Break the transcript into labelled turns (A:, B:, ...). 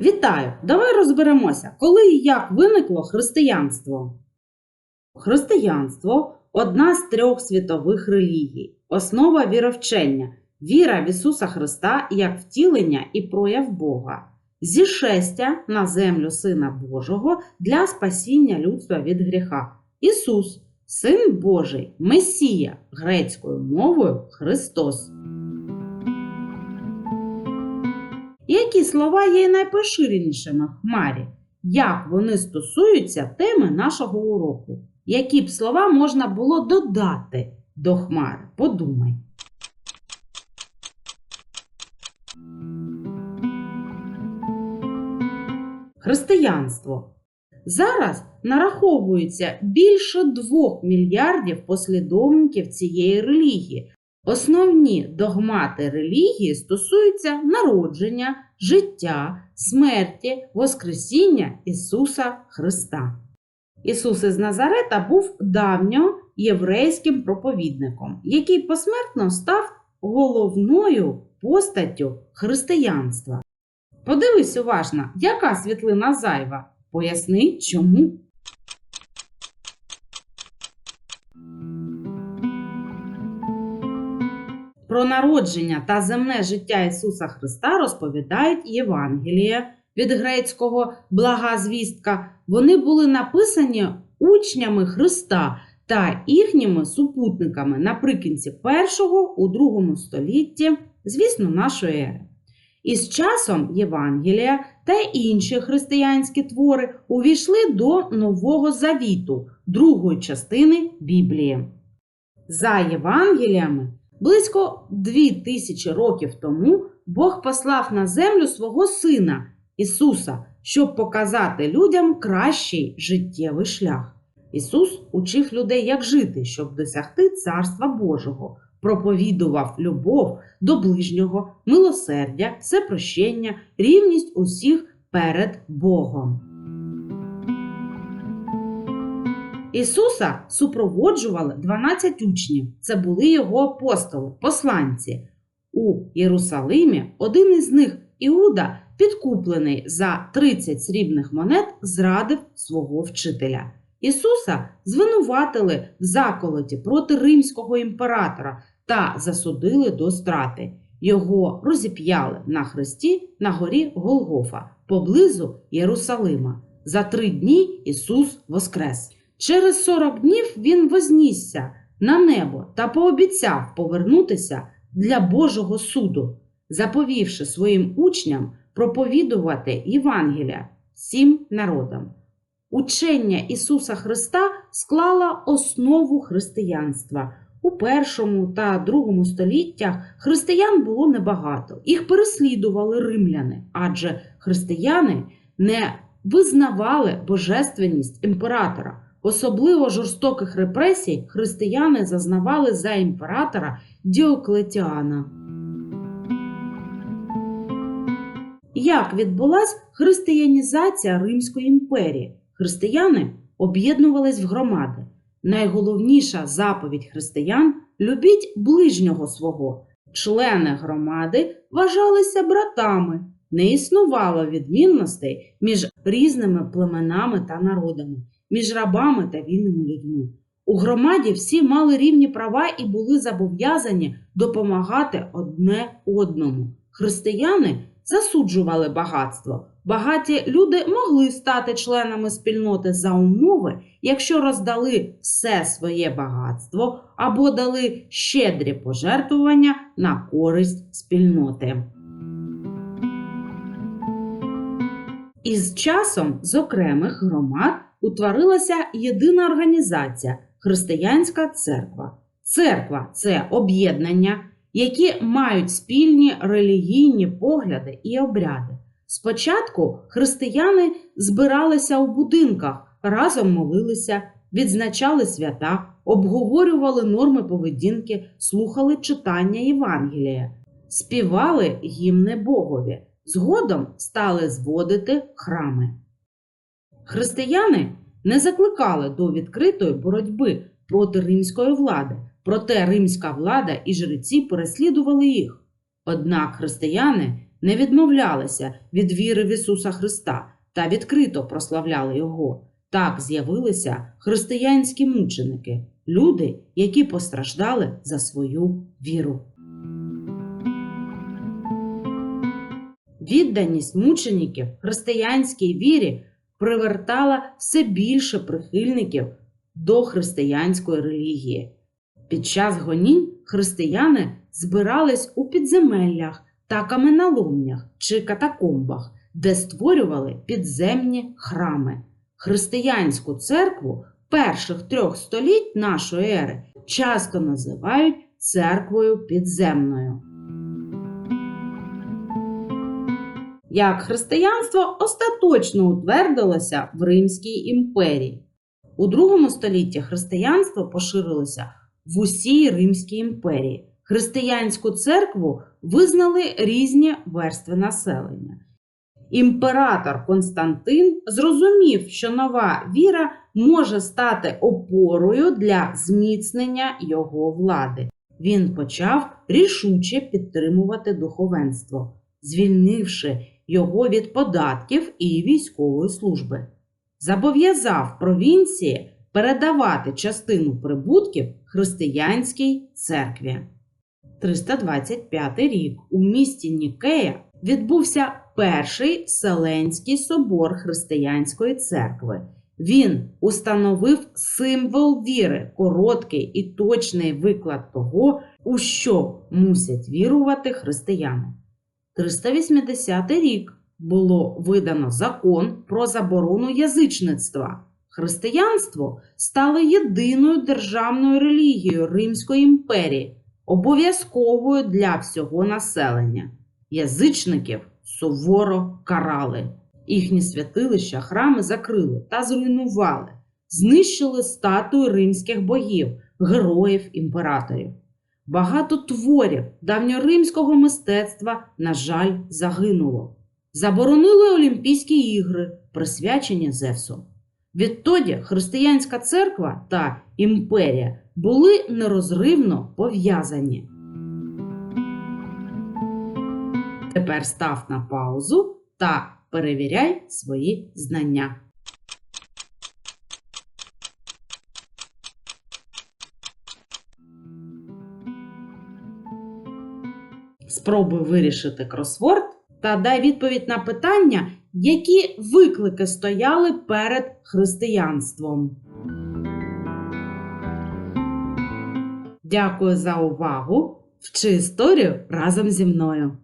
A: Вітаю! Давай розберемося, коли і як виникло християнство. Християнство одна з трьох світових релігій, основа віровчення, віра в Ісуса Христа як втілення і прояв Бога, зішестя на землю Сина Божого для спасіння людства від гріха. Ісус, Син Божий, Месія, грецькою мовою Христос. Які слова є найпоширенішими в хмарі? Як вони стосуються теми нашого уроку? Які б слова можна було додати до хмари? Подумай. Християнство. Зараз нараховується більше двох мільярдів послідовників цієї релігії. Основні догмати релігії стосуються народження, життя, смерті, Воскресіння Ісуса Христа. Ісус із Назарета був давньоєврейським проповідником, який посмертно став головною постаттю християнства. Подивись уважно, яка світлина зайва. Поясни, чому. Про народження та земне життя Ісуса Христа розповідають Євангелія від грецького блага звістка. Вони були написані учнями Христа та їхніми супутниками наприкінці першого у другому столітті, звісно, нашої ери. І з часом Євангелія та інші християнські твори увійшли до Нового Завіту, другої частини Біблії. За Євангеліями, близько дві тисячі років тому Бог послав на землю свого Сина Ісуса, щоб показати людям кращий життєвий шлях. Ісус учив людей, як жити, щоб досягти Царства Божого, проповідував любов до ближнього, милосердя, всепрощення, рівність усіх перед Богом. Ісуса супроводжували 12 учнів. Це були його апостоли, посланці. У Єрусалимі один із них, Іуда, підкуплений за 30 срібних монет, зрадив свого вчителя. Ісуса звинуватили в заколоті проти римського імператора та засудили до страти. Його розіп'яли на хресті на горі Голгофа поблизу Єрусалима. За три дні Ісус воскрес. Через 40 днів Він вознісся на небо та пообіцяв повернутися для Божого суду, заповівши своїм учням проповідувати Євангелія всім народам. Учення Ісуса Христа склало основу християнства. У першому та другому століттях християн було небагато. Їх переслідували римляни, адже християни не визнавали божественність імператора. Особливо жорстоких репресій християни зазнавали за імператора Діоклетіана. Як відбулась християнізація Римської імперії? Християни об'єднувались в громади. Найголовніша заповідь християн любіть ближнього свого. Члени громади вважалися братами. Не існувало відмінностей між різними племенами та народами, між рабами та вільними людьми. У громаді всі мали рівні права і були зобов'язані допомагати одне одному. Християни засуджували багатство. Багаті люди могли стати членами спільноти за умови, якщо роздали все своє багатство або дали щедрі пожертвування на користь спільноти. Із часом з окремих громад утворилася єдина організація Християнська церква. Церква це об'єднання, які мають спільні релігійні погляди і обряди. Спочатку християни збиралися у будинках, разом молилися, відзначали свята, обговорювали норми поведінки, слухали читання Євангелія, співали гімни Богові. Згодом стали зводити храми. Християни не закликали до відкритої боротьби проти римської влади, проте римська влада і жреці переслідували їх. Однак християни не відмовлялися від віри в Ісуса Христа та відкрито прославляли Його. Так з'явилися християнські мученики, люди, які постраждали за свою віру. Відданість мучеників християнській вірі привертала все більше прихильників до християнської релігії. Під час гонінь християни збирались у підземеллях та каменоломнях чи катакомбах, де створювали підземні храми. Християнську церкву перших трьох століть нашої ери часто називають церквою підземною. Як християнство остаточно утвердилося в Римській імперії. У другому столітті християнство поширилося в усій Римській імперії. Християнську церкву визнали різні верстви населення. Імператор Константин зрозумів, що нова віра може стати опорою для зміцнення його влади. Він почав рішуче підтримувати духовенство, звільнивши його від податків і військової служби. Зобов'язав провінції передавати частину прибутків християнській церкві. 325 рік у місті Нікея відбувся перший Вселенський собор християнської церкви. Він установив символ віри, короткий і точний виклад того, у що мусять вірувати християни. 380 рік було видано закон про заборону язичництва. Християнство стало єдиною державною релігією Римської імперії, обов'язковою для всього населення. Язичників суворо карали. Їхні святилища храми закрили та зруйнували, знищили статуї римських богів, героїв імператорів. Багато творів давньоримського мистецтва, на жаль, загинуло. Заборонили Олімпійські ігри, присвячені Зевсу. Відтоді християнська церква та імперія були нерозривно пов'язані. Тепер став на паузу та перевіряй свої знання. Спробуй вирішити кросворд та дай відповідь на питання, які виклики стояли перед християнством. Дякую за увагу! Вчи історію разом зі мною!